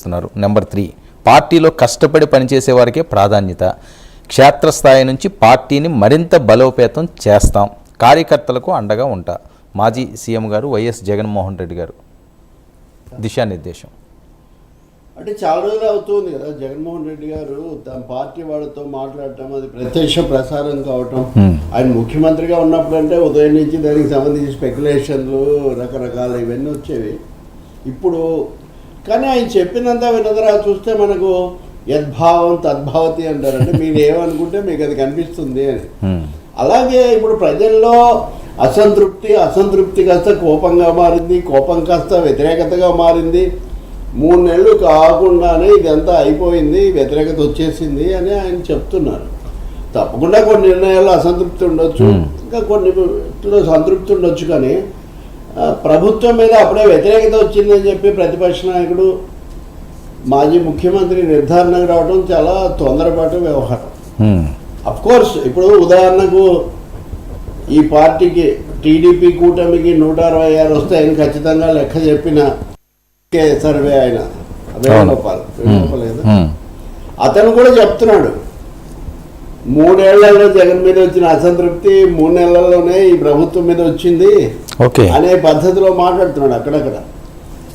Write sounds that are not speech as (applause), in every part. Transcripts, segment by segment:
ఇస్తున్నారు number three పార్టీలో కష్టపడి పనిచేసే వారికే ప్రాధాన్యత. క్షేత్రస్థాయి నుంచి పార్టీని మరింత బలోపేతం చేస్తాం. కార్యకర్తలకు అండగా ఉంటా. మాజీ సీఎం గారు వైఎస్ జగన్మోహన్ రెడ్డి గారు. దిశానిర్దేశం. అంటే చాలా రోజులు అవుతుంది కదా జగన్మోహన్ రెడ్డి గారు తన పార్టీ వాళ్ళతో మాట్లాడటం అది ప్రత్యక్ష ప్రసారం కావటం. ఆయన ముఖ్యమంత్రిగా ఉన్నప్పుడు అంటే ఉదయం నుంచి దానికి సంబంధించి స్పెక్యులేషన్లు రకరకాల ఇవన్నీ వచ్చేవి. ఇప్పుడు కానీ ఆయన చెప్పినంత వినదరా చూస్తే మనకు యద్భావం తద్భావతి అంటారు అంటే మీరు ఏమనుకుంటే మీకు అది కనిపిస్తుంది అని. అలాగే ఇప్పుడు ప్రజల్లో అసంతృప్తి అసంతృప్తి కాస్త కోపంగా మారింది కోపం కాస్త వ్యతిరేకతగా మారింది. మూడు నెలలు కాకుండానే ఇదంతా అయిపోయింది వ్యతిరేకత వచ్చేసింది అని ఆయన చెప్తున్నారు. తప్పకుండా కొన్ని నిర్ణయాల్లో అసంతృప్తి ఉండొచ్చు. ఇంకా కొన్ని సంతృప్తి ఉండొచ్చు కానీ ప్రభుత్వం మీద అప్పుడే వ్యతిరేకత వచ్చిందని చెప్పి ప్రతిపక్ష నాయకుడు మాజీ ముఖ్యమంత్రి నిర్ధారణకు రావడం చాలా తొందరపాటు వ్యవహారం. కోర్స్ ఇప్పుడు ఉదాహరణకు ఈ పార్టీకి టీడీపీ కూటమికి నూట అరవై ఆరు వస్తాయని ఖచ్చితంగా లెక్క చెప్పిన సర్వే ఆయన వేణుగోపాల్. వేణుగోపాల్. అతను కూడా చెప్తున్నాడు. మూడేళ్ళలో జగన్ మీద వచ్చిన అసంతృప్తి మూడు నెలల్లోనే ఈ ప్రభుత్వం మీద వచ్చింది. ఓకే. అనే పద్ధతిలో మాట్లాడుతున్నాడు అక్కడక్కడ.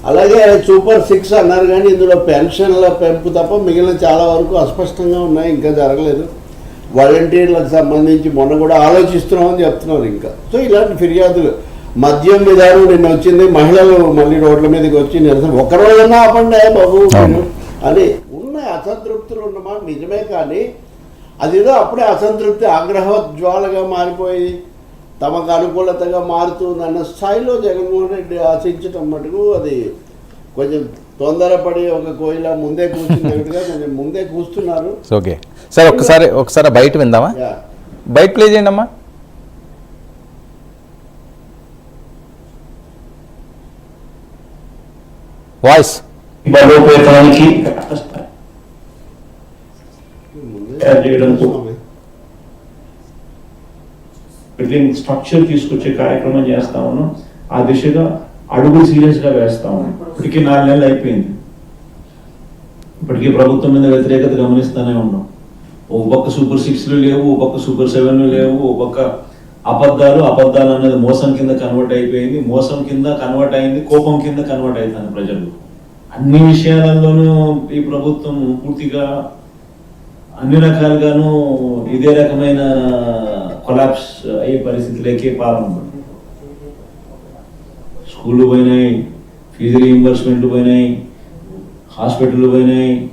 అలాగే సూపర్ సిక్స్ అన్నారు కానీ ఇందులో పెన్షన్ల పెంపు తప్ప మిగిలిన చాలా వరకు అస్పష్టంగా ఉన్నాయి ఇంకా జరగలేదు. వాలంటీర్లకు సంబంధించి మొన్న కూడా ఆలోచిస్తున్నామని చెప్తున్నారు ఇంకా. సో ఇలాంటి ఫిర్యాదులు. మద్యం విధానం నిన్న వచ్చింది మహిళలు మళ్ళీ రోడ్ల మీదకి వచ్చి నిరసన ఒక రోజన్నా ఆపండి బాబు అని. ఉన్నాయి అసంతృప్తులు ఉన్నమాట నిజమే కానీ అదేదో అప్పుడే అసంతృప్తి ఆగ్రహ జ్వాలగా మారిపోయి తమకు అనుకూలతగా మారుతుందన్న స్థాయిలో జగన్మోహన్ రెడ్డి ఆశించటం మటుకు అది కొంచెం తొందరపడి ఒక కోయిల ముందే కూర్చున్నట్టుగా కొంచెం ముందే కూస్తున్నారు. ఓకే. సార్ ఒక్కసారి ఒకసారి బయట విందామా. బయట ప్లే చేయండి అమ్మా వాయిస్. బలోపేతానికి తయారు స్ట్రక్చర్ తీసుకొచ్చే కార్యక్రమం చేస్తా ఉన్నాం. ఆ దిశగా అడుగులు సీరియస్గా వేస్తా ఉన్నాం. ఇప్పటికీ నాలుగు నెలలు అయిపోయింది. ఇప్పటికీ ప్రభుత్వం మీద వ్యతిరేకత గమనిస్తూనే ఉన్నాం. ఓ పక్క సూపర్ సిక్స్లు లేవు ఓ పక్క సూపర్ సెవెన్లు లేవు ఓ పక్క అబద్ధాలు అబద్ధాలు అనేది మోసం కింద కన్వర్ట్ అయిపోయింది. మోసం కింద కన్వర్ట్ అయింది కోపం కింద కన్వర్ట్ అవుతుంది ప్రజలు. అన్ని విషయాలలోనూ ఈ ప్రభుత్వం పూర్తిగా అన్ని రకాలుగాను ఇదే రకమైన కొలాప్స్ అయ్యే పరిస్థితిలోకి ప్రారంభం స్కూళ్ళు పోయినాయి ఫీజు రీయింబర్స్మెంట్లు పోయినాయి హాస్పిటల్ పోయినాయి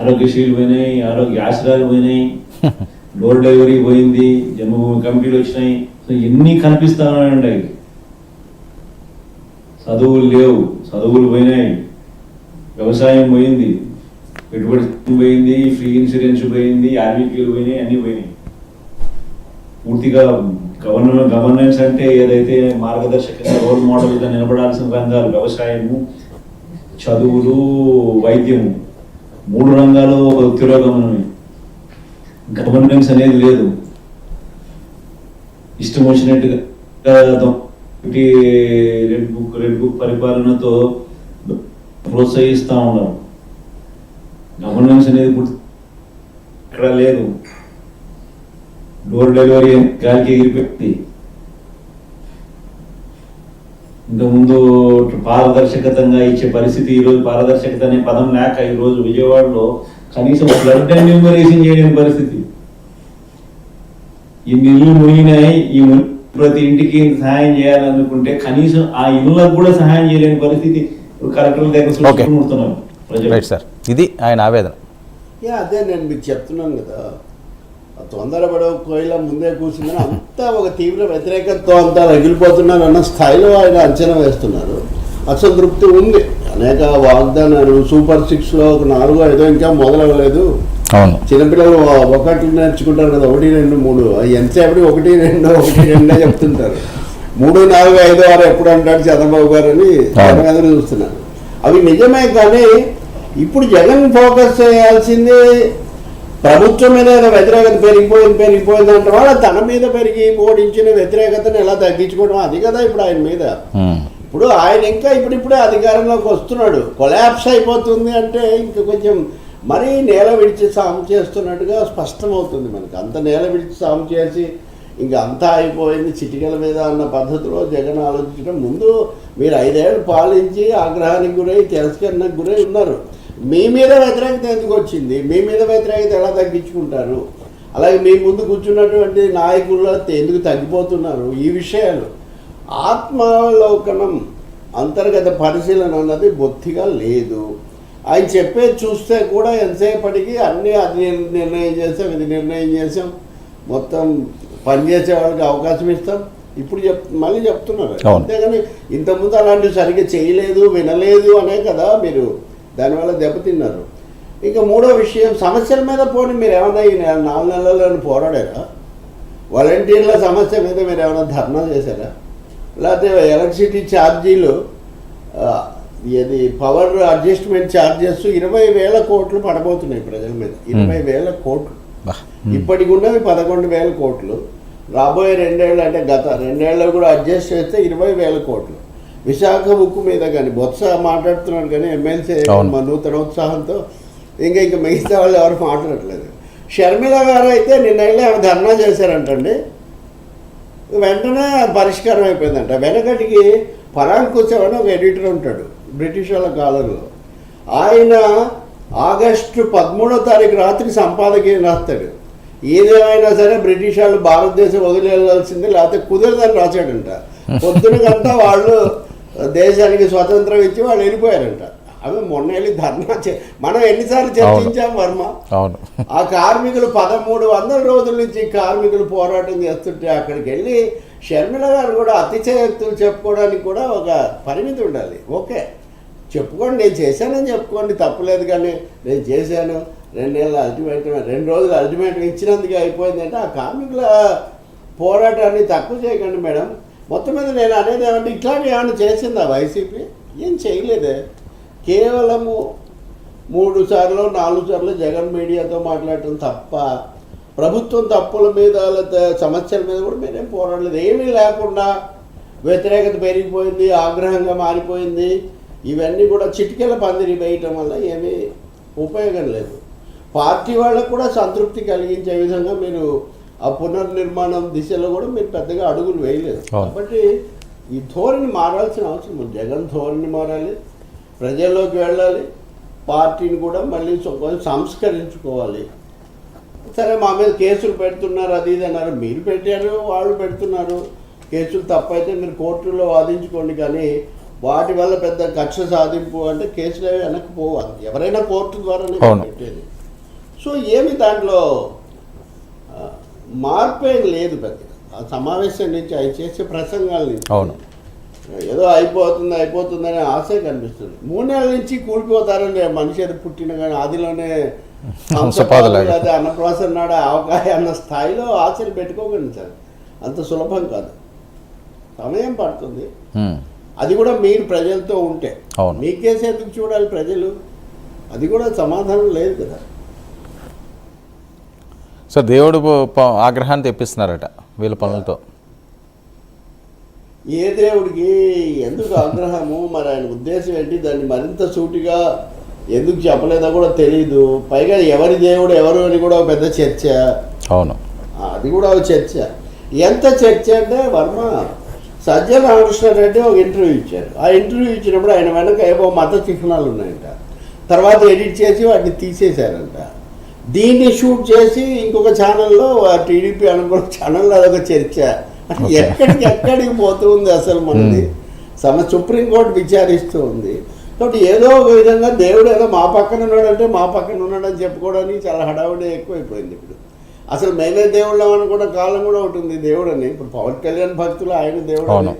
ఆరోగ్యశ్రీలు పోయినాయి ఆరోగ్య ఆశ్రయాలు పోయినాయి. (laughs) డోర్ డెలివరీ పోయింది జన్మభూమి కమిటీలు వచ్చినాయి. సో ఎన్ని కనిపిస్తా ఉన్నాయండి అవి. చదువులు లేవు చదువులు పోయినాయి. వ్యవసాయం పోయింది పెట్టుబడి పోయింది ఫ్రీ ఇన్సూరెన్స్ పోయింది ఆర్బీపీలు పోయినాయి అన్నీ పోయినాయి. పూర్తిగా గవర్నర్ గవర్నెన్స్ అంటే ఏదైతే మార్గదర్శకంగా రోల్ మోడల్గా నిలబడాల్సిన రంగాలు వ్యవసాయము చదువులు వైద్యము మూడు రంగాలు ఒక తిరోగమనమే గవర్నెన్స్ అనేది లేదు. ఇష్టం వచ్చినట్టుగా రెడ్ బుక్ రెడ్ బుక్ పరిపాలనతో ప్రోత్సహిస్తూ ఉన్నారు. గవర్నెన్స్ అనేది ఇక్కడ లేదు. డోర్ డెలివరీ గాలికి ఎగిరిపెట్టి ఇంతకుముందు పారదర్శకతంగా ఇచ్చే పరిస్థితి ఈ రోజు పారదర్శకత అనే పదం లేక ఈ రోజు విజయవాడలో కనీసం బ్లడ్ ఎన్యూమరేషన్ చేయలేని పరిస్థితి. ఈ ఇల్లు మునిగినాయి ఈ ముని- ప్రతి ఇంటికి సహాయం చేయాలనుకుంటే కనీసం ఆ ఇళ్ళకు కూడా సహాయం చేయలేని పరిస్థితి కలెక్టర్ల దగ్గర సార్ ఇది ఆయన ఆవేదన. యా అదే నేను మీకు చెప్తున్నాను కదా. ఆ తొందరపడే కోయిల ముందే కూర్చుందని అంతా ఒక తీవ్ర వ్యతిరేకతతో అంతా రగిలిపోతున్నారు అన్న స్థాయిలో ఆయన అంచనా వేస్తున్నారు. అసంతృప్తి ఉంది. అనేక వాగ్దానాలు సూపర్ సిక్స్లో ఒక నాలుగు ఐదో ఇంకా మొదలవ్వలేదు. చిన్నపిల్లలు ఒకటి నేర్చుకుంటారు కదా ఒకటి రెండు మూడు ఎంతసేపటి ఒకటి రెండు ఒకటి రెండే చెప్తుంటారు. మూడు నాలుగు ఐదు ఆరు ఎప్పుడు అంటాడు చంద్రబాబు గారు అని ఎదురు చూస్తున్నారు. అవి నిజమే కానీ ఇప్పుడు జగన్ ఫోకస్ చేయాల్సింది ప్రభుత్వం మీద ఏదో వ్యతిరేకత పెరిగిపోయింది పెరిగిపోయింది అంటే వాళ్ళ తన మీద పెరిగి ఓడించిన వ్యతిరేకతను ఎలా తగ్గించుకోవడం? అది కదా ఇప్పుడు ఆయన మీద. ఇప్పుడు ఆయన ఇంకా ఇప్పుడిప్పుడే అధికారంలోకి వస్తున్నాడు. కొలాప్స్ అయిపోతుంది అంటే ఇంకా కొంచెం మరీ నేల విడిచి సాము చేస్తున్నట్టుగా స్పష్టమవుతుంది మనకి. అంత నేల విడిచి సాము చేసి ఇంకా అంతా అయిపోయింది చిటికల మీద అన్న పద్ధతిలో జగన్ ఆలోచించడం. ముందు మీరు ఐదేళ్ళు పాలించి ఆగ్రహానికి గురై తిరస్కరణకు గురై ఉన్నారు. మీ మీద వ్యతిరేకత ఎందుకు వచ్చింది? మీ మీద వ్యతిరేకత ఎలా తగ్గించుకుంటారు? అలాగే మీ ముందు కూర్చున్నటువంటి నాయకుల్లో ఎందుకు తగ్గిపోతున్నారు? ఈ విషయాలు ఆత్మావలోకనం అంతర్గత పరిశీలన అన్నది బొత్తిగా లేదు. ఆయన చెప్పేది చూస్తే కూడా ఎంతసేపటికి అన్నీ అది నిర్- నిర్ణయం చేసాం ఇది నిర్ణయం చేసాం మొత్తం పనిచేసే వాళ్ళకి అవకాశం ఇస్తాం. ఇప్పుడు చెప్ మళ్ళీ చెప్తున్నారు. అంతేగాని ఇంతకుముందు అలాంటివి సరిగ్గా చేయలేదు వినలేదు అనే కదా మీరు. దానివల్ల దెబ్బతిన్నారు. ఇంకా మూడో విషయం సమస్యల మీద పోనీ మీరు ఏమన్నా ఈ నెల- నాలుగు నెలల్లో పోరాడారా? వాలంటీర్ల సమస్య మీద మీరు ఏమైనా ధర్నా చేశారా? లేకపోతే ఎలక్ట్రిసిటీ ఛార్జీలు ఇది పవర్ అడ్జస్ట్మెంట్ ఛార్జెస్ ఇరవై వేల కోట్లు పడబోతున్నాయి ప్రజల మీద. ఇరవై వేల కోట్లు. ఇప్పటికి ఉన్నవి పదకొండు వేల కోట్లు. రాబోయే రెండేళ్ళు అంటే గత రెండేళ్ళు కూడా అడ్జస్ట్ చేస్తే ఇరవై వేల కోట్లు. విశాఖ ఉక్కు మీద కానీ బొత్స మాట్లాడుతున్నారు కానీ ఎమ్మెల్సీ. మా నూతన ఉత్సాహంతో ఇంకా ఇంకా మిగతా వాళ్ళు ఎవరు మాట్లాడట్లేదు. షర్మిల గారు అయితే నిన్న వెళ్ళి ఆమె ధర్నా చేశారంటండి. వెంటనే పరిష్కారం అయిపోయిందంట. వెనకటికి పరాంకుశం అని ఒక ఎడిటర్ ఉంటాడు బ్రిటిష్ వాళ్ళ కాలంలో. ఆయన ఆగస్టు పదమూడో తారీఖు రాత్రి సంపాదకీయం రాస్తాడు. ఏదేమైనా సరే బ్రిటిష్ వాళ్ళు భారతదేశం వదిలేయాల్సిందే లేకపోతే కుదరదని రాశాడంట. (laughs) పొద్దునకంతా వాళ్ళు దేశానికి స్వతంత్రం ఇచ్చి వాళ్ళు వెళ్ళిపోయారంట. అవి మొన్న వెళ్ళి ధర్నా చే మనం ఎన్నిసార్లు చర్చించాం వర్మ? అవును. ఆ కార్మికులు పదమూడు వందల రోజుల నుంచి కార్మికులు పోరాటం చేస్తుంటే అక్కడికి వెళ్ళి షర్మిల గారు కూడా అతిశయోక్తులు చెప్పుకోవడానికి కూడా ఒక పరిమితి ఉండాలి. ఓకే. చెప్పుకోండి నేను చేశానని చెప్పుకోండి తప్పులేదు కానీ నేను చేశాను. రెండు నెలలు అల్టిమేటం రెండు రోజులు అల్టిమేటం ఇచ్చినందుకే అయిపోయిందంటే ఆ కార్మికుల పోరాటాన్ని తక్కువ చేయకండి మేడం. మొత్తం మీద నేను అనేది ఏమంటే ఇట్లాంటి ఏమైనా చేసిందా వైసీపీ? ఏం చేయలేదే. కేవలము మూడు సార్లు నాలుగు సార్లు జగన్ మీడియాతో మాట్లాడటం తప్ప ప్రభుత్వం తప్పుల మీద లేకపోతే సమస్యల మీద కూడా మీరేం పోరాడలేదు. ఏమీ లేకుండా వ్యతిరేకత పెరిగిపోయింది ఆగ్రహంగా మారిపోయింది. ఇవన్నీ కూడా చిటికెల పందిరి వేయటం వల్ల ఏమీ ఉపయోగం లేదు. పార్టీ వాళ్ళకు కూడా సంతృప్తి కలిగించే విధంగా మీరు ఆ పునర్నిర్మాణం దిశలో కూడా మీరు పెద్దగా అడుగులు వేయలేదు. కాబట్టి ఈ ధోరణి మారాల్సిన అవసరం ఉంది. జగన్ ధోరణి మారాలి ప్రజల్లోకి వెళ్ళాలి పార్టీని కూడా మళ్ళీ సంస్కరించుకోవాలి. సరే మా మీద కేసులు పెడుతున్నారు అది ఇది అన్నారు. మీరు పెట్టారు వాళ్ళు పెడుతున్నారు. కేసులు తప్పైతే మీరు కోర్టులో వాదించుకోండి. కానీ వాటి వల్ల పెద్ద కక్ష సాధింపు అంటే కేసులు అవి వెనక్కి పోవాలి. ఎవరైనా కోర్టు ద్వారానే. పెట్టేది. సో ఏమి దాంట్లో మార్పు ఏం లేదు పెద్దగా. ఆ సమావేశం నుంచి అవి చేసే ప్రసంగాల నుంచి. అవును. ఏదో అయిపోతుంది అయిపోతుందనే ఆశే కనిపిస్తుంది. మూడు నెలల నుంచి కూలిపోతారని మనిషి అది పుట్టిన కానీ ఆదిలోనే హంసపాదులాగా. లేదా అన్నప్రాసన నాడు ఆవకాయ అన్న స్థాయిలో ఆశలు పెట్టుకోకండి సార్. అంత సులభం కాదు. సమయం పడుతుంది. అది కూడా మీరు ప్రజలతో ఉంటే. మీకేసి ఎందుకు చూడాలి ప్రజలు? అది కూడా సమాధానం లేదు కదా. సో దేవుడు ఆగ్రహాన్ని తెప్పిస్తున్నారట వీళ్ళ పనులతో. ఏ దేవుడికి ఎందుకు ఆగ్రహము? మరి ఆయన ఉద్దేశం ఏంటి? దాన్ని మరింత సూటిగా ఎందుకు చెప్పలేదో కూడా తెలియదు పైగా ఎవరి దేవుడు ఎవరు అని కూడా పెద్ద చర్చ. అవును. అది కూడా ఒక చర్చ. ఎంత చర్చ అంటే వర్మ సజ్జల రామకృష్ణ రెడ్డి ఒక ఇంటర్వ్యూ ఇచ్చారు. ఆ ఇంటర్వ్యూ ఇచ్చినప్పుడు ఆయన వెనక ఏవో మత చిహ్నాలు ఉన్నాయంట. తర్వాత ఎడిట్ చేసి వాటిని తీసేశారంట. దీన్ని షూట్ చేసి ఇంకొక ఛానల్లో టీడీపీ అనుకున్న ఛానల్లో అదొక చర్చ. ఎక్కడికి ఎక్కడికి పోతుంది అసలు మనది? సమ సుప్రీంకోర్టు విచారిస్తూ ఉంది. కాబట్టి ఏదో ఒక విధంగా దేవుడు ఏదో మా పక్కన ఉన్నాడంటే మా పక్కన ఉన్నాడని చెప్పుకోవడానికి చాలా హడావుడి ఎక్కువైపోయింది ఇప్పుడు. అసలు మేమే దేవుళ్ళం అనుకున్న కాలం కూడా ఒకటి ఉంది దేవుడని. ఇప్పుడు పవన్ కళ్యాణ్ భక్తులు ఆయన దేవుడు.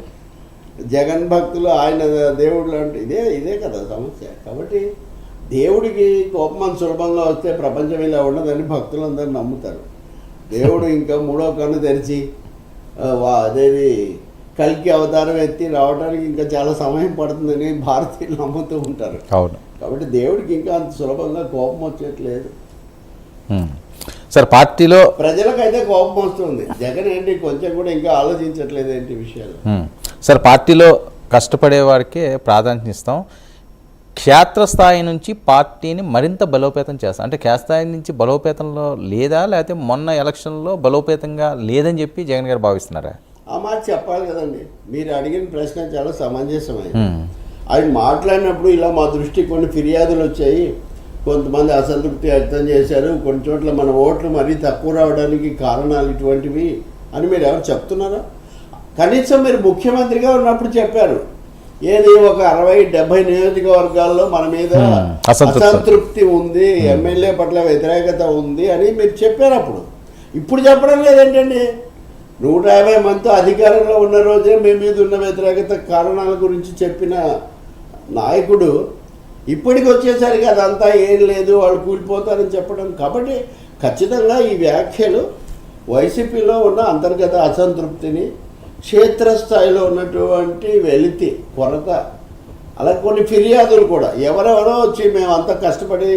జగన్ భక్తులు ఆయన దేవుళ్ళు అంటే ఇదే ఇదే కదా సమస్య. కాబట్టి దేవుడికి కోపం అంత సులభంగా వస్తే ప్రపంచం ఇలా ఉండదని భక్తులందరూ నమ్ముతారు. దేవుడు ఇంకా మూడో కన్ను తెరిచి వా అదేది కల్కి అవతారం ఎత్తి రావడానికి ఇంకా చాలా సమయం పడుతుందని భారతీయులు నమ్ముతూ ఉంటారు. అవును. కాబట్టి దేవుడికి ఇంకా అంత సులభంగా కోపం వచ్చేట్లేదు. సార్ పార్టీలో ప్రజలకైతే కోపం వస్తుంది. జగన్ ఏంటి కొంచెం కూడా ఇంకా ఆలోచించట్లేదు ఏంటి విషయాలు. సార్ పార్టీలో కష్టపడే వారికే ప్రాధాన్యత ఇస్తాం. క్షేత్రస్థాయి నుంచి పార్టీని మరింత బలోపేతం చేస్తాం అంటే క్షేత్రస్థాయి నుంచి బలోపేతంలో లేదా లేకపోతే మొన్న ఎలక్షన్లో బలోపేతంగా లేదని చెప్పి జగన్ గారు భావిస్తున్నారా? ఆ మాట చెప్పాలి కదండి. మీరు అడిగిన ప్రశ్న చాలా సమంజసమైంది. ఆయన మాట్లాడినప్పుడు ఇలా మా దృష్టికి కొన్ని ఫిర్యాదులు వచ్చాయి. కొంతమంది అసంతృప్తి వ్యక్తం చేశారు. కొన్ని చోట్ల మన ఓట్లు మరీ తక్కువ రావడానికి కారణాలు ఇటువంటివి అని మీరు ఎవరు చెప్తున్నారా? కనీసం మీరు ముఖ్యమంత్రిగా ఉన్నప్పుడు చెప్పారు. ఏది? ఒక అరవై డెబ్బై నియోజకవర్గాల్లో మన మీద. అసంతృప్తి. అసంతృప్తి ఉంది ఎమ్మెల్యే పట్ల వ్యతిరేకత ఉంది అని మీరు చెప్పారు అప్పుడు ఇప్పుడు చెప్పడం లేదేంటండి? నూట యాభై మందితో అధికారంలో ఉన్న రోజే మీ మీద ఉన్న వ్యతిరేకత కారణాల గురించి చెప్పిన నాయకుడు ఇప్పటికి వచ్చేసరికి అదంతా ఏం లేదు వాళ్ళు కూలిపోతారని చెప్పడం. కాబట్టి ఖచ్చితంగా ఈ వ్యాఖ్యలు వైసీపీలో ఉన్న అంతర్గత అసంతృప్తిని క్షేత్రస్థాయిలో ఉన్నటువంటి వెలితి కొరత అలా కొన్ని ఫిర్యాదులు కూడా. ఎవరెవరో వచ్చి మేము అంత కష్టపడి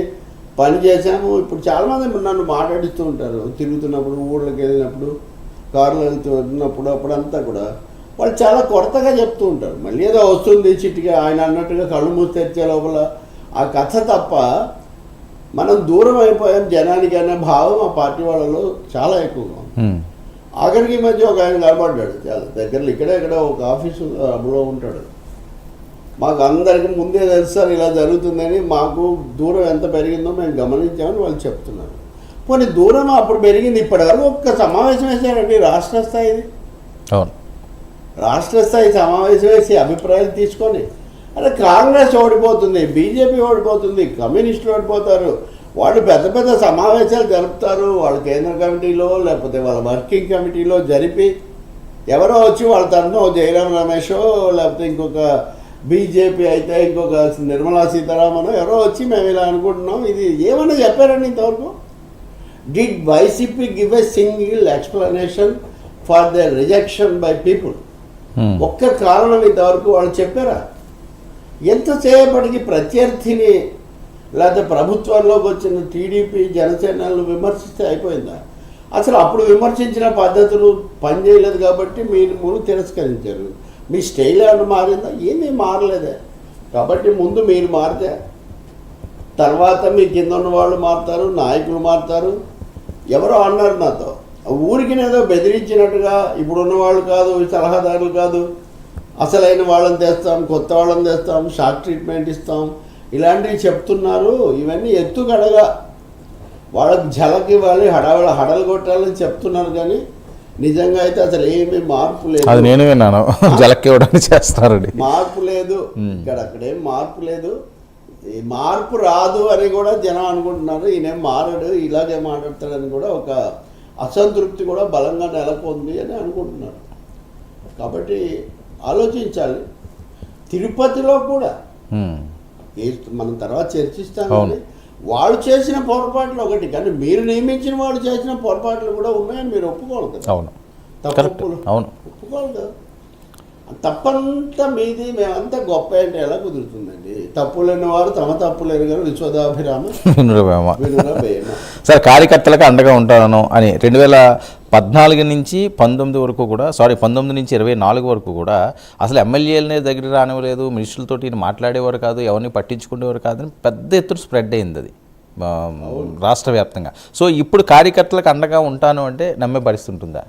పని చేశాము. ఇప్పుడు చాలామంది నన్ను మాట్లాడిస్తూ ఉంటారు. తిరుగుతున్నప్పుడు ఊళ్ళకి వెళ్ళినప్పుడు కారులో వెళ్తున్నప్పుడు అప్పుడంతా కూడా వాళ్ళు చాలా కొరతగా చెప్తూ ఉంటారు. మళ్ళీ ఏదో వస్తుంది చిట్టిగా ఆయన అన్నట్టుగా కళ్ళు మూసి తెరిచే లోపల ఆ కథ తప్ప మనం దూరం అయిపోయాం జనానికి అనే భావం ఆ పార్టీ వాళ్ళలో చాలా ఎక్కువగా ఉంది. ఆఖరికి మధ్య ఒక ఆయన కనబడ్డాడు చాలా దగ్గరలో ఇక్కడే ఇక్కడ ఒక ఆఫీసు అందులో ఉంటాడు. మాకు అందరికి ముందే తెలుసు సార్ ఇలా జరుగుతుందని. మాకు దూరం ఎంత పెరిగిందో మేము గమనించామని వాళ్ళు చెప్తున్నారు. పోనీ దూరం అప్పుడు పెరిగింది ఇప్పటివరకు ఒక్క సమావేశం వేశారండి రాష్ట్ర స్థాయిది. అవును. రాష్ట్ర స్థాయి సమావేశం వేసి అభిప్రాయాలు తీసుకొని అరే కాంగ్రెస్ ఓడిపోతుంది బీజేపీ ఓడిపోతుంది కమ్యూనిస్టులు ఓడిపోతారు. వాళ్ళు పెద్ద పెద్ద సమావేశాలు జరుపుతారు. వాళ్ళ కేంద్ర కమిటీలో లేకపోతే వాళ్ళ వర్కింగ్ కమిటీలో జరిపి ఎవరో వచ్చి వాళ్ళ తరఫున ఓ జయరాం రమేషో లేకపోతే ఇంకొక బీజేపీ అయితే ఇంకొక నిర్మలా సీతారామన్ ఎవరో వచ్చి మేము ఇలా అనుకుంటున్నాం. ఇది ఏమన్నా చెప్పారండి ఇంతవరకు? Did YCP give a single explanation for the rejection by people. ఒక్క కారణం ఇంతవరకు వాళ్ళు చెప్పారా? ఎంతసేపటికి ప్రత్యర్థిని లేకపోతే ప్రభుత్వంలోకి వచ్చిన టీడీపీ జనసేనలు విమర్శిస్తే అయిపోయిందా? అసలు అప్పుడు విమర్శించిన పద్ధతులు పనిచేయలేదు కాబట్టి మీరు మూడు తిరస్కరించారు. మీ స్టైల్ ఏమన్నా మారిందా? ఏమీ మారలేదే. కాబట్టి ముందు మీరు మారితే తర్వాత మీ కింద ఉన్న వాళ్ళు మారుతారు నాయకులు మారుతారు. ఎవరో అన్నారు నాతో ఊరికి ఏదో బెదిరించినట్టుగా ఇప్పుడున్న వాళ్ళు కాదు సలహాదారులు కాదు. అసలైన వాళ్ళని తెస్తాం కొత్త వాళ్ళని తెస్తాం షాక్ ట్రీట్మెంట్ ఇస్తాం ఇలాంటివి చెప్తున్నారు. ఇవన్నీ ఎత్తుగడగా వాళ్ళకి ఝలకి ఇవ్వాలి హడావిడ హడలు కొట్టాలని చెప్తున్నారు కానీ నిజంగా అయితే అసలు ఏమీ మార్పు లేదు. అది నేను విన్నాను. జలక్కి ఇవ్వడానికి చేస్తారండి మార్పు లేదు. ఇక్కడ అక్కడేం మార్పు లేదు. మార్పు రాదు అని కూడా జనం అనుకుంటున్నారు. ఈయనేం మారడు ఇలాగే మాట్లాడతాడని కూడా ఒక అసంతృప్తి కూడా బలంగా నెలకొంది అని అనుకుంటున్నారు. కాబట్టి ఆలోచించాలి. తిరుపతిలో కూడా మనం తర్వాత చర్చిస్తాం వాళ్ళు చేసిన పొరపాట్లు ఒకటి కానీ మీరు నియమించిన వాళ్ళు చేసిన పొరపాట్లు కూడా ఉన్నాయని మీరు ఒప్పుకోవాలి కదా. అవును. తప్పులు అవును. ఒప్పుకోవాలి కదా. తప్పంతా మీది మేమంతా గొప్ప అంటే ఎలా కుదురుతుందండి? తప్పులేని వారు తమ తప్పులేరు కానీ విశ్వదాభిరామ సార్ కార్యకర్తలకు అండగా ఉంటాను అని రెండు వేల పద్నాలుగు నుంచి పంతొమ్మిది వరకు కూడా సారీ పంతొమ్మిది నుంచి ఇరవై నాలుగు వరకు కూడా అసలు ఎమ్మెల్యేలనే దగ్గర రానివ్వలేదు మినిస్టర్లతోటి ఈయన మాట్లాడేవారు కాదు ఎవరిని పట్టించుకునేవారు కాదు అని పెద్ద ఎత్తున స్ప్రెడ్ అయింది అది. రాష్ట్ర వ్యాప్తంగా. సో ఇప్పుడు కార్యకర్తలకు అండగా ఉంటాను అంటే నమ్మే పరిస్థితి ఉంటుందా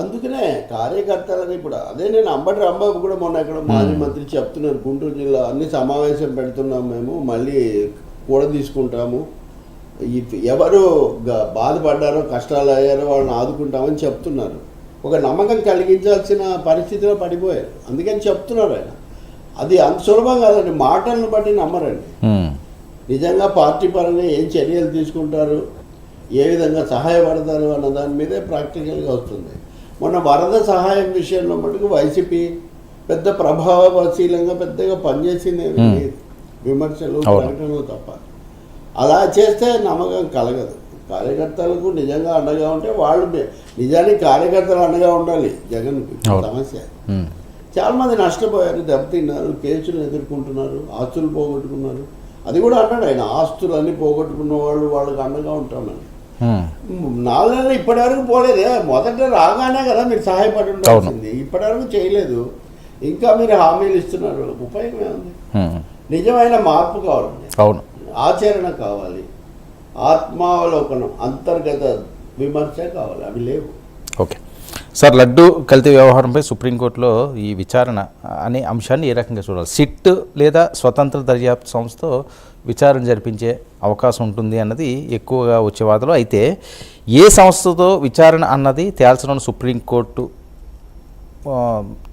అందుకనే కార్యకర్తలని ఇప్పుడు అదే నేను అంబటి రాంబాబు కూడా మొన్న ఎక్కడ మాజీ మంత్రి చెప్తున్నారు గుంటూరు జిల్లా అన్ని సమావేశం పెడుతున్నాం మేము మళ్ళీ కూడా తీసుకుంటాము. ఎవరు బాధపడ్డారో కష్టాలు అయ్యారో వాళ్ళని ఆదుకుంటామని చెప్తున్నారు. ఒక నమ్మకం కలిగించాల్సిన పరిస్థితిలో పడిపోయారు. అందుకని చెప్తున్నారు ఆయన. అది అంత సులభం కాదండి. మాటలను బట్టి నమ్మరండి. నిజంగా పార్టీ పరంగా ఏం చర్యలు తీసుకుంటారు? ఏ విధంగా సహాయపడతారు అన్న దాని మీదే ప్రాక్టికల్గా వస్తుంది. మొన్న వరద సహాయం విషయంలో మటుకు వైసీపీ పెద్ద ప్రభావశీలంగా పెద్దగా పనిచేసింది. విమర్శలు. ప్రకటనలు తప్ప. అలా చేస్తే నమ్మకం కలగదు. కార్యకర్తలకు నిజంగా అండగా ఉంటే వాళ్ళు నిజానికి కార్యకర్తలు అండగా ఉండాలి. అవును. సమస్య. చాలా మంది నష్టపోయారు దెబ్బతిన్నారు కేసులు ఎదుర్కొంటున్నారు ఆస్తులు పోగొట్టుకున్నారు. అది కూడా అన్నాడు ఆయన ఆస్తులు అన్ని పోగొట్టుకున్న వాళ్ళు వాళ్ళకి అండగా ఉంటామని. నాలుగు నెలలు ఇప్పటివరకు పోలేదే. మొదట రాగానే కదా మీరు సహాయపడి ఉండాల్సింది ఇప్పటివరకు చేయలేదు. ఇంకా మీరు హామీలు ఇస్తున్నారు. ఉపయోగం ఏముంది? నిజమైన మార్పు కావాలండి. అవును. ఆచరణ కావాలి. ఆత్మావలోకనం అంతర్గత విమర్శ కావాలి. అవి లేవు. ఓకే. సార్ లడ్డు కల్తీ వ్యవహారంపై సుప్రీంకోర్టులో ఈ విచారణ అనే అంశాన్ని ఏ రకంగా చూడాలి? సిట్ లేదా స్వతంత్ర దర్యాప్తు సంస్థ విచారణ జరిపించే అవకాశం ఉంటుంది అన్నది ఎక్కువగా వచ్చే వాదనలు అయితే ఏ సంస్థతో విచారణ అన్నది తేల్చడం సుప్రీంకోర్టు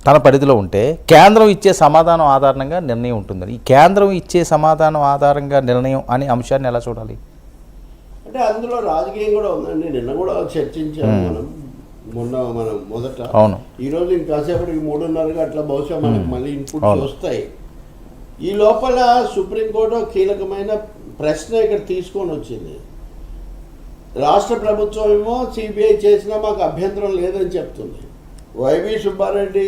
తన పరిధిలో ఉంటే కేంద్రం ఇచ్చే సమాధానం ఆధారంగా నిర్ణయం ఉంటుందని. ఈ కేంద్రం ఇచ్చే సమాధానం ఆధారంగా నిర్ణయం అనే అంశాన్ని ఎలా చూడాలి? అంటే అందులో రాజకీయం కూడా ఉందండి. నిన్న కూడా చర్చించాము మనం. మొన్న మనం మొదట. అవును. ఈ రోజు ఇంకాసేపటికి మూడున్నరగా అట్లా బహుశా మనకి మళ్ళీ ఇన్పుట్స్. వస్తాయి. ఈ లోపల సుప్రీంకోర్టు కీలకమైన ప్రశ్న ఇక్కడ తీసుకొని వచ్చింది. రాష్ట్ర ప్రభుత్వం ఏమో సిబిఐ చేసినా మాకు అభ్యంతరం లేదని చెప్తుంది. వైవి సుబ్బారెడ్డి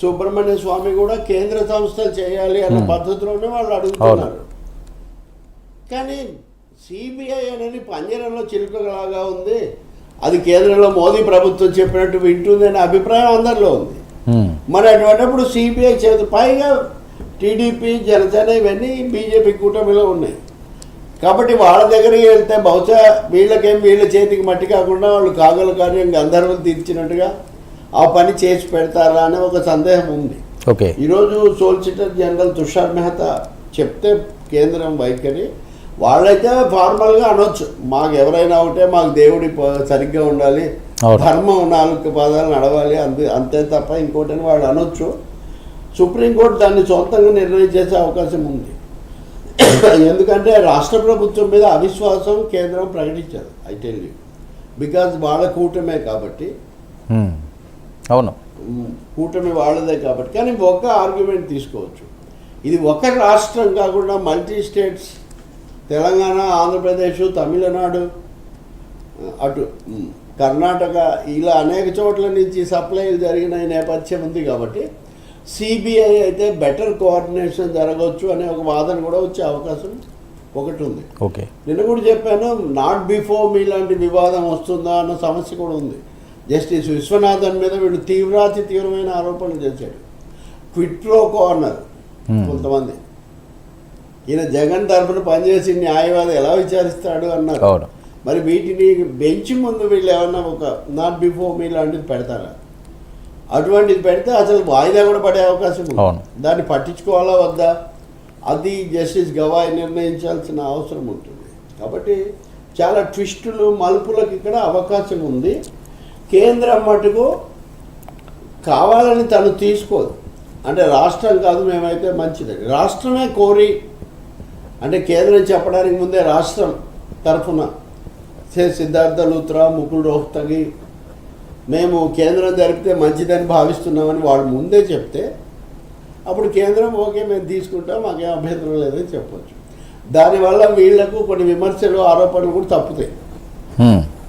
సుబ్రహ్మణ్య స్వామి కూడా కేంద్ర సంస్థలు చేయాలి అన్న. పద్ధతిలోనే వాళ్ళు అడుగుతున్నారు. కానీ సిబిఐ అనేది పంజరంలో చిలుకలాగా ఉంది. అది కేంద్రంలో మోదీ ప్రభుత్వం చెప్పినట్టు వింటుంది అనే అభిప్రాయం అందరిలో ఉంది. మరి అటువంటిప్పుడు సిబిఐ చేత పైగా టీడీపీ జనసేన ఇవన్నీ బీజేపీ కూటమిలో ఉన్నాయి. కాబట్టి వాళ్ళ దగ్గరికి వెళ్తే బహుశా వీళ్ళకేం వీళ్ళ చేతికి మట్టి కాకుండా వాళ్ళు కాగల కార్యం గంధర్వం తీర్చినట్టుగా ఆ పని చేసి పెడతారా అనే ఒక సందేహం ఉంది. ఓకే. ఈరోజు సోలిసిటర్ జనరల్ తుషార్ మెహతా చెప్తే కేంద్రం వైఖరి. వాళ్ళైతే ఫార్మల్గా అనొచ్చు. మాకు ఎవరైనా ఉంటే మాకు దేవుడి సరిగ్గా ఉండాలి. ధర్మం నాలుగు పదాలు నడవాలి. అంతే అంతే తప్ప ఇంకోటని వాళ్ళు అనొచ్చు. సుప్రీంకోర్టు దాన్ని సొంతంగా నిర్ణయం చేసే అవకాశం ఉంది. (coughs) ఎందుకంటే రాష్ట్ర ప్రభుత్వం మీద అవిశ్వాసం కేంద్రం ప్రకటించారు ఐ టెల్ యూ. బికాజ్ వాళ్ళ కూటమే కాబట్టి. అవును. కూటమి వాళ్ళదే కాబట్టి కానీ ఒక ఆర్గ్యుమెంట్ తీసుకోవచ్చు. ఇది ఒక రాష్ట్రం కాకుండా మల్టీ స్టేట్స్ తెలంగాణ ఆంధ్రప్రదేశ్ తమిళనాడు అటు కర్ణాటక ఇలా అనేక చోట్ల నుంచి సప్లైలు జరిగిన నేపథ్యం ఉంది కాబట్టి సిబిఐ అయితే బెటర్ కోఆర్డినేషన్ జరగవచ్చు అనే ఒక వాదన కూడా వచ్చే అవకాశం ఒకటి ఉంది. ఓకే. నిన్న కూడా చెప్పాను నాట్ బిఫోర్ మీ లాంటి వివాదం వస్తుందా అన్న సమస్య కూడా ఉంది. జస్టిస్ విశ్వనాథన్ మీద వీళ్ళు తీవ్రాతి తీవ్రమైన ఆరోపణలు చేశాడు. క్విట్రో కార్నర్ Hmm. కొంతమంది. ఈయన జగన్ తరఫున పనిచేసి న్యాయవాది ఎలా విచారిస్తాడు అన్నారు. మరి వీటిని బెంచ్ ముందు వీళ్ళు ఏమన్నా ఒక నాట్ బిఫోర్ మీ లాంటిది పెడతారా? అటువంటిది పెడితే అసలు వాయిదా కూడా పడే అవకాశం ఉంది. దాన్ని పట్టించుకోవాలా వద్దా? అది జస్టిస్ గవాయ్ నిర్ణయించాల్సిన అవసరం ఉంటుంది. కాబట్టి చాలా ట్విస్టులు మలుపులకు ఇక్కడ అవకాశం ఉంది. కేంద్రం మటుకు కావాలని తను తీసుకోదు. అంటే రాష్ట్రం కాదు మేమైతే మంచిది. రాష్ట్రమే కోరి అంటే కేంద్రం చెప్పడానికి ముందే రాష్ట్రం తరఫున సే సిద్ధార్థ లూత్రా ముకుల్ రోహ్తగి మేము కేంద్రం జరిపితే మంచిదని భావిస్తున్నామని వాళ్ళు ముందే చెప్తే అప్పుడు కేంద్రం ఓకే మేము తీసుకుంటాం మాకేం అభ్యంతరం లేదని చెప్పొచ్చు. దానివల్ల వీళ్ళకు కొన్ని విమర్శలు ఆరోపణలు కూడా తప్పుతాయి.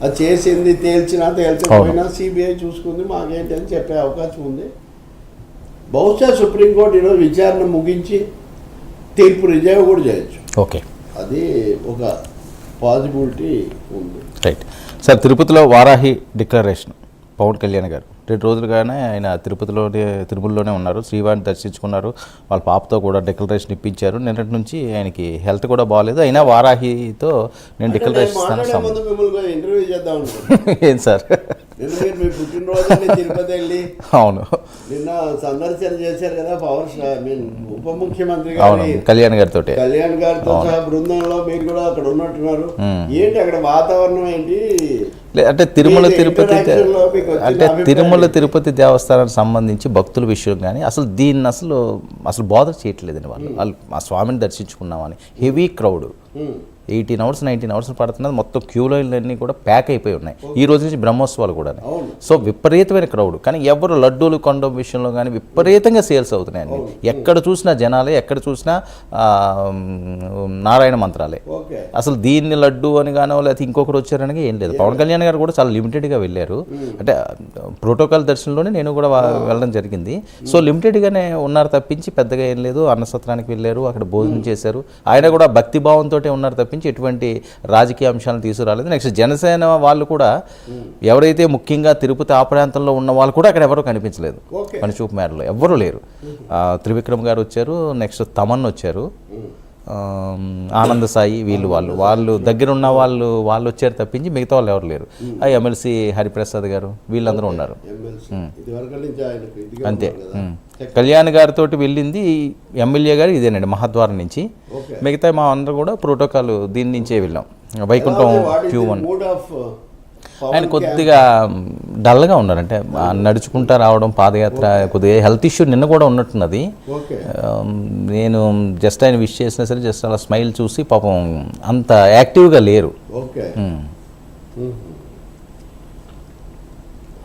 అది చేసింది తేల్చినా తేల్చకపోయినా సిబిఐ చూసుకుంది మాకేంటి అని చెప్పే అవకాశం ఉంది. బహుశా సుప్రీంకోర్టు ఈరోజు విచారణ ముగించి తీర్పు రిజర్వ్ కూడా చేయొచ్చు. ఓకే. అది ఒక పాసిబిలిటీ ఉంది. రైట్. సార్ తిరుపతిలో వారాహి డిక్లరేషన్ పవన్ కళ్యాణ్ గారు. రెండు రోజులుగానే ఆయన తిరుపతిలోనే తిరుమలలోనే ఉన్నారు. శ్రీవారిని దర్శించుకున్నారు. వాళ్ళ పాపతో కూడా డిక్లరేషన్ ఇప్పించారు. నిన్నటి నుంచి ఆయనకి హెల్త్ కూడా బాగాలేదు అయినా వారాహితో నేను డిక్లరేషన్ ఇస్తాను (laughs) ఏం సార్? అవును. నిన్న సందర్శన చేశారు కదా పవర్ మీన్ ఉప ముఖ్యమంత్రి అవును గారి కళ్యాణ్ గారితో కళ్యాణ్ గారితో బృందంలో మీరు కూడా అక్కడ ఉన్నట్టున్నారు. ఏంటి అక్కడ వాతావరణం ఏంటి? అంటే తిరుమల మీ తిరుపతి అంటే తిరుమల? తిరుపతి దేవస్థానానికి సంబంధించి భక్తుల విషయం కానీ అసలు దీన్ని అసలు అసలు బోధ చేయట్లేదండి వాళ్ళు వాళ్ళు ఆ స్వామిని దర్శించుకున్నామని heavy crowd. Eighteen hours nineteen hours పడుతున్నది. మొత్తం క్యూ లైన్లన్నీ కూడా ప్యాక్ అయిపోయి ఉన్నాయి. ఈ రోజు నుంచి బ్రహ్మోత్సవాలు కూడా. సో విపరీతమైన క్రౌడ్ కానీ ఎవరు లడ్డూలు కొండ విషయంలో కానీ విపరీతంగా సేల్స్ అవుతున్నాయండి. ఎక్కడ చూసినా జనాలే ఎక్కడ చూసినా నారాయణ మంత్రాలే. అసలు దీన్ని లడ్డు అని గానో లేకపోతే ఇంకొకరు వచ్చారనగా ఏం లేదు. పవన్ కళ్యాణ్ గారు కూడా చాలా లిమిటెడ్గా వెళ్ళారు. అంటే ప్రోటోకాల్ దర్శనంలోనే నేను కూడా వెళ్ళడం జరిగింది. సో లిమిటెడ్గానే ఉన్నారు తప్పించి పెద్దగా ఏం లేదు. అన్నసత్రానికి వెళ్ళారు. అక్కడ భోజనం చేశారు. ఆయన కూడా భక్తి భావంతో పాటే ఉన్నారు తప్పించి ఎటువంటి రాజకీయ అంశాలను తీసుకురాలేదు. నెక్స్ట్ జనసేన వాళ్ళు కూడా ఎవరైతే ముఖ్యంగా తిరుపతి ఆ ప్రాంతంలో ఉన్న వాళ్ళు కూడా అక్కడ ఎవరూ కనిపించలేదు. పనిచూపు మేరలో ఎవ్వరూ లేరు. త్రివిక్రమ్ గారు వచ్చారు. నెక్స్ట్ తమన్ వచ్చారు. ఆనంద సాయి వీళ్ళు వాళ్ళు. వాళ్ళు దగ్గర ఉన్న వాళ్ళు వాళ్ళు వచ్చారు తప్పించి మిగతా వాళ్ళు ఎవరు లేరు. ఆ ఎమ్మెల్సీ హరిప్రసాద్ గారు వీళ్ళందరూ ఉన్నారు. ఇదిగా అంతే. ఉమ్. కళ్యాణ్ గారితో వెళ్ళింది ఎమ్మెల్యే గారు ఇదేనండి మహద్వారం నుంచి. మిగతా మా అందరూ కూడా ప్రోటోకాల్ దీని నుంచే వెళ్ళాం. Vaikuntham queue one. ఆయన కొద్దిగా డల్గా ఉన్నారంటే ఆ నడుచుకుంటా రావడం పాదయాత్ర కొద్దిగా హెల్త్ ఇష్యూ నిన్న కూడా ఉన్నట్టున్నది. నేను జస్ట్ ఆయన విష్ చేసినా సరే జస్ట్ అలా స్మైల్ చూసి పాపం అంత యాక్టివ్గా లేరు.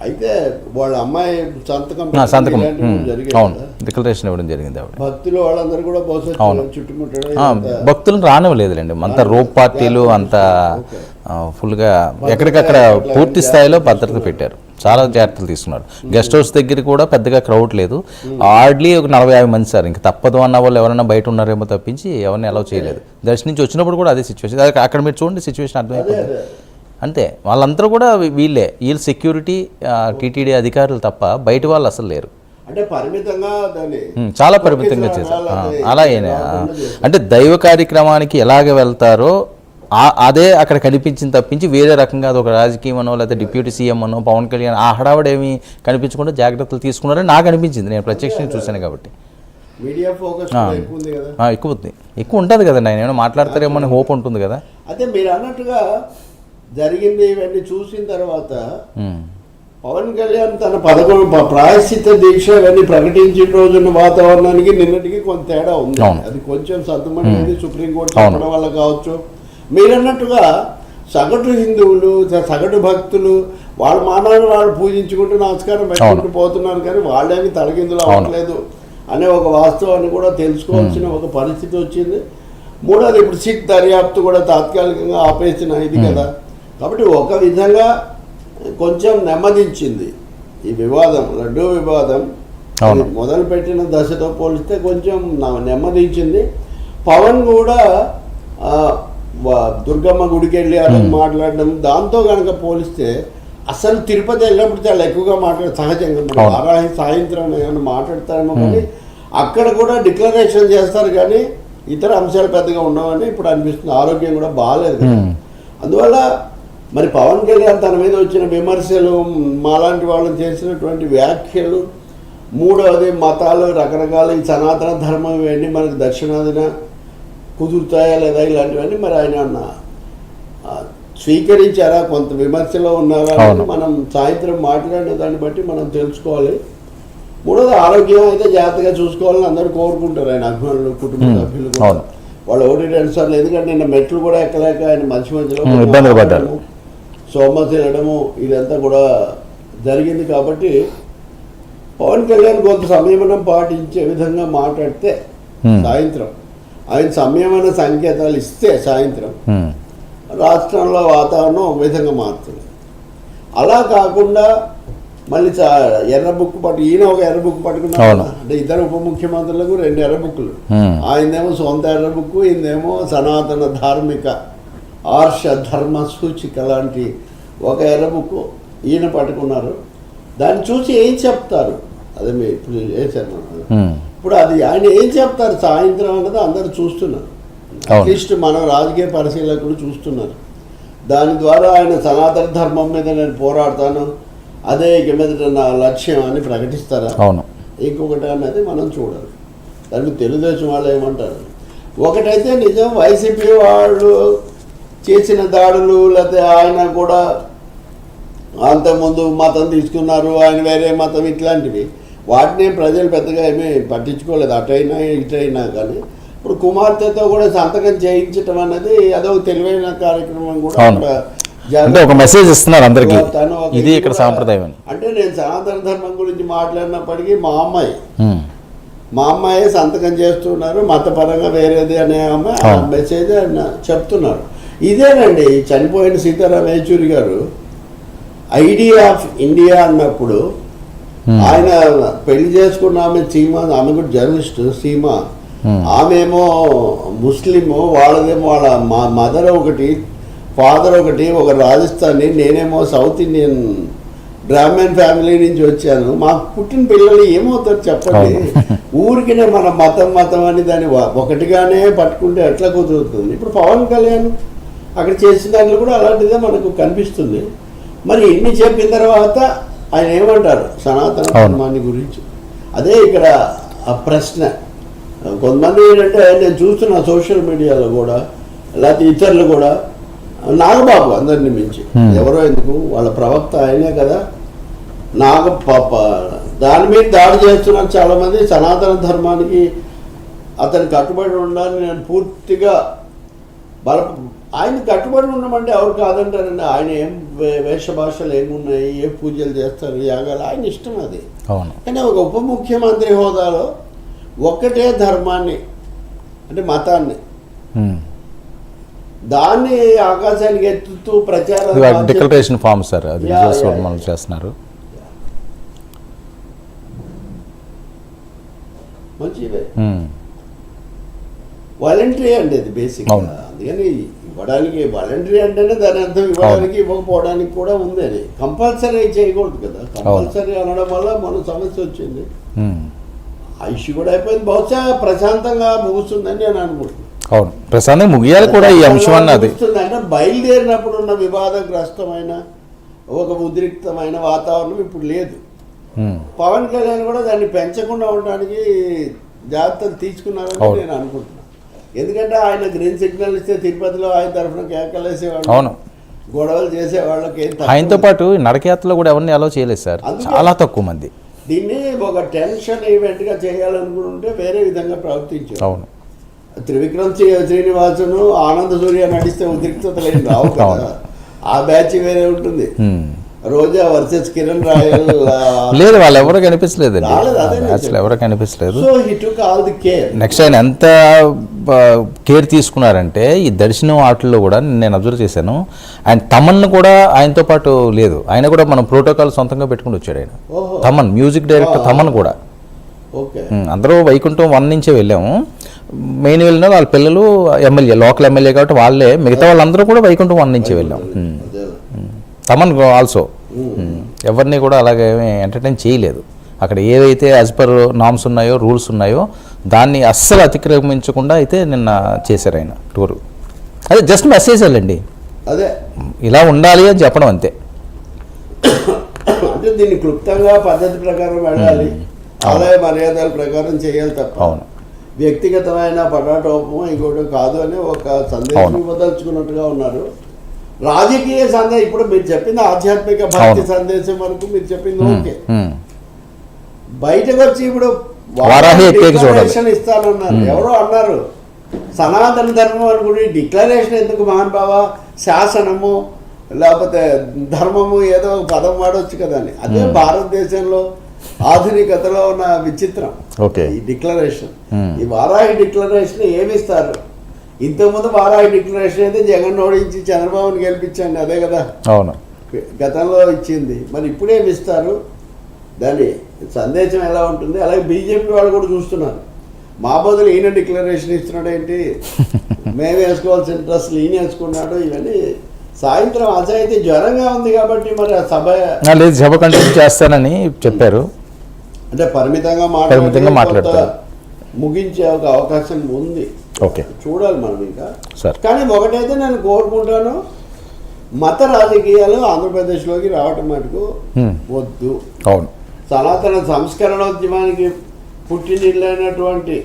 అయితే వాళ్ళ అమ్మాయి సంతకం సంతకం. అవును. డిక్లరేషన్ ఇవ్వడం జరిగింది ఆవిడ. భక్తులు వాళ్ళందరూ కూడా బహుశా అవును. ఇదంతా భక్తులను రానివ్వలేదులేండి. అంత రోప్ పార్టీలు అంత ఫుల్గా ఎక్కడికక్కడ పూర్తి స్థాయిలో భద్రత పెట్టారు. చాలా జాగ్రత్తలు తీసుకున్నారు. గెస్ట్ హౌస్ దగ్గర కూడా పెద్దగా క్రౌడ్ లేదు. హార్డ్లీ ఒక నలభై యాభై మంది సార్. ఇంకా తప్పదు అన్న వాళ్ళు ఎవరైనా బయట ఉన్నారేమో తప్పించి ఎవరిని అలౌ చేయలేదు. దర్శనం నుంచి వచ్చినప్పుడు కూడా అదే సిచ్యువేషన్ అక్కడ మీరు చూడండి సిచ్యువేషన్ అర్థమైపోతుంది. అంతే. వాళ్ళందరూ కూడా వీళ్ళే. వీళ్ళు సెక్యూరిటీ టీటీడీ అధికారులు తప్ప బయట వాళ్ళు అసలు లేరు. అంటే పరిమితంగా దాన్ని ఉమ్, చాలా పరిమితంగా చేశారు. అలా. అంటే దైవ కార్యక్రమానికి ఎలాగ వెళ్తారో అదే అక్కడ కనిపించింది తప్పించి వేరే రకంగా అది ఒక రాజకీయం అనో లేకపోతే డిప్యూటీ సీఎం అనో పవన్ కళ్యాణ్ ఆ హడావడేమి కనిపించకుండా జాగ్రత్తలు తీసుకున్నారని నాకు అనిపించింది. నేను ప్రత్యక్షంగా చూశాను కాబట్టి. మీడియా ఫోకస్ ఎక్కువ ఉంది ఎక్కువ ఉంటుంది కదా నేను ఏమైనా మాట్లాడతారేమో అని హోప్ ఉంటుంది కదా. అయితే మీరు అన్నట్టుగా జరిగింది ఇవన్నీ చూసిన తర్వాత పవన్ కళ్యాణ్ తన పదకొండు ప- ప్రాయశ్చిత్త దీక్ష ఇవన్నీ ప్రకటించిన రోజున్న వాతావరణానికి నిన్నటికి కొంత తేడా ఉంది. అది కొంచెం సర్దుమణింది సుప్రీంకోర్టు వల్ల కావచ్చు. మీరన్నట్టుగా సగటు హిందువులు సగటు భక్తులు వాళ్ళ మానాన్ని వాళ్ళు పూజించుకుంటూ నమస్కారం పెట్టుకుంటూ పోతున్నారు కానీ వాళ్ళేమి తలకిందులు అవ్వట్లేదు అనే ఒక వాస్తవాన్ని కూడా తెలుసుకోవాల్సిన ఒక పరిస్థితి వచ్చింది. మూడోది ఇప్పుడు సిట్ దర్యాప్తు కూడా తాత్కాలికంగా ఆపేసిన ఇది కదా. కాబట్టి ఒక విధంగా కొంచెం నెమ్మదించింది ఈ వివాదం లడ్డూ వివాదం. మొదలుపెట్టిన దశతో పోలిస్తే కొంచెం నెమ్మదించింది. పవన్ కూడా దుర్గమ్మ గుడికి వెళ్ళి అలా మాట్లాడడం దాంతో కనుక పోలిస్తే అసలు తిరుపతి వెళ్ళినప్పుడు చాలా ఎక్కువగా మాట్లాడు సహజంగా. వారాహి సాయంత్రం ఏమైనా మాట్లాడతారేమో కానీ అక్కడ కూడా డిక్లరేషన్ చేస్తారు కానీ ఇతర అంశాలు పెద్దగా ఉండవని ఇప్పుడు అనిపిస్తుంది ఆరోగ్యం కూడా బాగాలేదు కదా Hmm. అందువల్ల మరి పవన్ కళ్యాణ్ తన మీద వచ్చిన విమర్శలు మాలాంటి వాళ్ళని చేసినటువంటి వ్యాఖ్యలు మూడవది మతాలు రకరకాల ఈ సనాతన ధర్మం ఇవన్నీ మనకు దక్షిణాదిన కుదురుతాయా లేదా ఇలాంటివన్నీ మరి ఆయన స్వీకరించారా కొంత విమర్శలో ఉన్నారా అని. మనం సాయంత్రం మాట్లాడిన దాన్ని బట్టి మనం తెలుసుకోవాలి మూడోది ఆరోగ్యం అయితే జాగ్రత్తగా చూసుకోవాలని అందరూ కోరుకుంటారు ఆయన అభిమానులు కుటుంబ. సభ్యులు కూడా. వాళ్ళు ఒకటి రెండు సార్లు ఎందుకంటే నిన్న మెట్లు కూడా ఎక్కలేక ఆయన మధ్య మధ్యలో ఇబ్బందులు పడ్డారు. సోమస్ వెళ్ళడము ఇదంతా కూడా జరిగింది కాబట్టి పవన్ కళ్యాణ్ కొంత సంయమనం పాటించే విధంగా మాట్లాడితే. సాయంత్రం ఆయన సంయమన సంకేతాలు ఇస్తే సాయంత్రం. రాష్ట్రంలో వాతావరణం విధంగా మారుతుంది. అలా కాకుండా మళ్ళీ చా- ఎర్ర బుక్ పట్టు ఈయన ఒక ఎర్ర బుక్. కదా. అంటే ఇద్దరు ఉప ముఖ్యమంత్రులకు రెండు ఎర్ర బుక్కులు. ఉమ్, ఆయనదేమో సొంత ఎర్ర బుక్ ఈయనదేమో సనాతన ధార్మిక ఆర్ష ధర్మ సూచిక లాంటి ఒక ఎర్ర బుక్ ఈయన పట్టుకున్నారు. దాన్ని చూసి ఏం చెప్తారు? అదే మీ ఇప్పుడు. ఉమ్, ఇప్పుడు అది ఆయన ఏం చెప్తారు? సాయంత్రం అన్నది అందరు చూస్తున్నారు. అట్లీస్ట్ మన రాజకీయ పరిశీలకులు చూస్తున్నారు. దాని ద్వారా ఆయన సనాతన ధర్మం మీద నేను పోరాడతాను. అదే ఇక మీదట నా లక్ష్యం అని ప్రకటిస్తారా? అవును. ఇంకొకటి అన్నది మనం చూడాలి. దానికి తెలుగుదేశం వాళ్ళు ఏమంటారు? ఒకటైతే నిజం వైసీపీ వాళ్ళు చేసిన దాడులు లేకపోతే ఆయన కూడా అంతకుముందు మతం తీసుకున్నారు ఆయన వేరే మతం ఇట్లాంటివి. వాటిని ప్రజలు పెద్దగా ఏమీ పట్టించుకోలేదు. అటైనా ఇటైనా కానీ ఇప్పుడు కుమార్తెతో కూడా సంతకం చేయించటం అనేది అదొక తెలివైన కార్యక్రమం కూడా అంటే ఒక మెసేజ్ ఇస్తున్నారు అందరికీ. ఇది ఇక్కడ కూడా- సాంప్రదాయం అంటే నేను సనాతన ధర్మం గురించి మాట్లాడినప్పటికీ మా అమ్మాయి మా అమ్మాయి సంతకం చేస్తున్నారు మతపరంగా వేరేది అనే అమ్మాయి ఆ. మెసేజ్ చెప్తున్నారు. ఇదేనండి చనిపోయిన సీతారాం యేచూరి గారు ఐడియా ఆఫ్ ఇండియా అన్నప్పుడు. ఆయన పెళ్ళి చేసుకున్న ఆమె సీమ ఆమె కూడా జర్నలిస్ట్ సీమ ఆమెమో ముస్లిము వాళ్ళదేమో వాళ్ళ మా మదర్ ఒకటి ఫాదర్ ఒకటి ఒక రాజస్థానీ నేనేమో సౌత్ ఇండియన్ బ్రాహ్మణ్ ఫ్యామిలీ నుంచి వచ్చాను. మాకు పుట్టిన పిల్లలు ఏమవుతారు చెప్పండి? (laughs) ఊరికినే మన మతం మతం అని దాన్ని ఒకటిగానే పట్టుకుంటే ఎట్లా కుదురుతుంది? ఇప్పుడు పవన్ కళ్యాణ్ అక్కడ చేసిన దాంట్లో కూడా అలాంటిదే మనకు కనిపిస్తుంది. మరి ఇన్ని చెప్పిన తర్వాత ఆయన ఏమంటారు? సనాతన. ధర్మాన్ని గురించి. అదే ఇక్కడ ఆ ప్రశ్న. కొంతమంది ఏంటంటే నేను చూస్తున్నా సోషల్ మీడియాలో కూడా లేకపోతే ఇతరులు కూడా నాగబాబు అందరిని మించి. ఎవరో ఎందుకు? వాళ్ళ ప్రవక్త ఆయనే కదా. నాగ పాప దాని మీద దాడి చేస్తున్నారు చాలామంది. సనాతన ధర్మానికి అతను కట్టుబడి ఉండాలని నేను పూర్తిగా బల ఆయన కట్టుబడి ఉండమంటే ఎవరు కాదంటారండి? ఆయన ఏం వే- వేష భాషలు ఏమున్నాయి? ఏ పూజలు చేస్తారు? యాగాలు? ఆయన ఇష్టం అది. అవును. కానీ ఒక ఉప ముఖ్యమంత్రి హోదాలో ఒక్కటే ధర్మాన్ని అంటే మతాన్ని. దాన్ని ఆకాశానికి ఎత్తుతూ ప్రచారం డిక్లరేషన్ ఫామ్ సార్. అది. మనం చేస్తున్నారు. మంచిదే. వాలంటరీ అండి అది బేసిక్. అందుకని ఇవ్వడానికి వాలంటరీ అంటేనే దాని అర్థం ఇవ్వడానికి ఇవ్వకపోవడానికి కూడా ఉంది అది. కంపల్సరీ చేయకూడదు కదా. కంపల్సరీ అనడం వల్ల మన సమస్య వచ్చింది. ఉమ్. ఆ ఇష్యూ కూడా అయిపోయింది. బహుశా ప్రశాంతంగా ముగుస్తుందని నేను అనుకుంటున్నాను. అవును. ప్రశాంతంగా ముగియాలి కూడా ఈ అంశం అన్నది. అంటే బయలుదేరినప్పుడు ఉన్న వివాదగ్రస్తమైన ఒక ఉద్రిక్తమైన వాతావరణం ఇప్పుడు లేదు. పవన్ కళ్యాణ్ కూడా దాన్ని పెంచకుండా ఉండడానికి జాగ్రత్తలు తీసుకున్నారని. నేను అనుకుంటున్నాను. ఎందుకంటే ఆయన గ్రీన్ సిగ్నల్ ఇస్తే తిరుపతిలో ఆయన తరఫున కేకలేసేవాళ్ళు అవును. గొడవలు చేసే వాళ్ళకి ఏం తక్కువ ఆయనతో పాటు నడకయాత్రలో కూడా ఎవరిని అలో చేయలేదు సార్. చాలా తక్కువ మంది. దీన్ని ఒక టెన్షన్ ఈవెంట్గా చేయాలనుకుంటే వేరే విధంగా ప్రవర్తించారు అవును. త్రివిక్రమ్ శ్రీ- శ్రీనివాసను ఆనంద సూర్య నడిస్తే రావు కదా. అవును. ఆ బ్యాచ్ వేరే ఉంటుంది. రోజా వర్సెస్ కిరణ్ రాయల్ (laughs) లేదు వాళ్ళు ఎవరు కనిపించలేదు బ్యాచ్లో ఎవరు కనిపించలేదు. So he took all the care next ఆయన ఎంత కేర్ తీసుకున్నారంటే ఈ దర్శనం ఆటల్లో కూడా నేను అబ్జర్వ్ చేశాను. ఆయన తమన్ కూడా ఆయనతో పాటు లేదు. ఆయన కూడా మనం ప్రోటోకాల్ సొంతంగా పెట్టుకుని వచ్చాడు ఆయన. తమన్ మ్యూజిక్ డైరెక్టర్ తమన్ కూడా. అందరూ వైకుంఠం వన్ నుంచే వెళ్ళాము. మెయిన్ వెళ్ళిన వాళ్ళ పిల్లలు ఎమ్మెల్యే లోకల్ ఎమ్మెల్యే కాబట్టి వాళ్ళే. మిగతా వాళ్ళందరూ కూడా వైకుంఠం వన్ నుంచే వెళ్ళాం. తమన్ ఆల్సో ఎవరిని కూడా అలాగే ఎంటర్టైన్ చేయలేదు. అక్కడ ఏవైతే యాజ్ పర్ నామ్స్ ఉన్నాయో రూల్స్ ఉన్నాయో దాన్ని అస్సలు అతిక్రమించకుండా అయితే నిన్న చేశారు ఆయన టూరు అదే జస్ట్ మెసేజ్ వెళ్ళండి అదే. ఇలా ఉండాలి అని చెప్పడం అంతే. అంటే దీన్ని క్లుప్తంగా పద్ధతి ప్రకారం వెళ్ళాలి. ఆదాయ మర్యాదల ప్రకారం చేయాలి తప్ప అవును. వ్యక్తిగతమైన పటాటోపం ఇంకోటి కాదు అని ఒక సందేశం. ఇవ్వదలుచుకున్నట్టుగా ఉన్నారు. రాజకీయ సందేశం ఇప్పుడు మీరు చెప్పింది ఆధ్యాత్మిక భక్తి. సందేశం వరకు మీరు చెప్పింది ఓకే. బయటకు వచ్చి ఇప్పుడు ఇస్తానన్నారు ఎవరో అన్నారు. సనాతన ధర్మం అనుకుని డిక్లరేషన్ ఎందుకు మహానుభావ? శాసనము లేకపోతే ధర్మము ఏదో ఒక పదం వాడవచ్చు కదా అని. అదే భారతదేశంలో ఆధునికతలో ఉన్న విచిత్రం. ఈ డిక్లరేషన్. ఈ వారాహి డిక్లరేషన్ ఏమి ఇస్తారు ఇంతకుముందు వారాహి డిక్లరేషన్ అయితే జగన్ ఓడించి చంద్రబాబుని గెలిపించండి అదే కదా. అవును. గతంలో ఇచ్చింది. మరి ఇప్పుడేమి ఇస్తారు? దాని సందేశం ఎలా ఉంటుంది? అలాగే బీజేపీ వాళ్ళు కూడా చూస్తున్నారు. మా బదులు ఈయన డిక్లరేషన్ ఇస్తున్నాడు ఏంటి? (laughs) మేము వేసుకోవాల్సిన డ్రెస్సులు ఈయన వేసుకున్నాడు ఇవన్నీ సాయంత్రం అసలు జ్వరంగా ఉంది కాబట్టి మరి ఆ సభ లేదు సభ కంటిన్యూ చేస్తానని చెప్పారు. అంటే పరిమితంగా పరిమితంగా కొంత మాట్లాడతారు. ముగించే ఒక అవకాశం ఉంది. ఓకే. చూడాలి మనం ఇంకా. కానీ ఒకటైతే నేను కోరుకుంటాను మత రాజకీయాలు ఆంధ్రప్రదేశ్లోకి రావటం మటుకు. వద్దు. అవును. సనాతన సంస్కరణోద్యమానికి పుట్టినిల్లైనటువంటి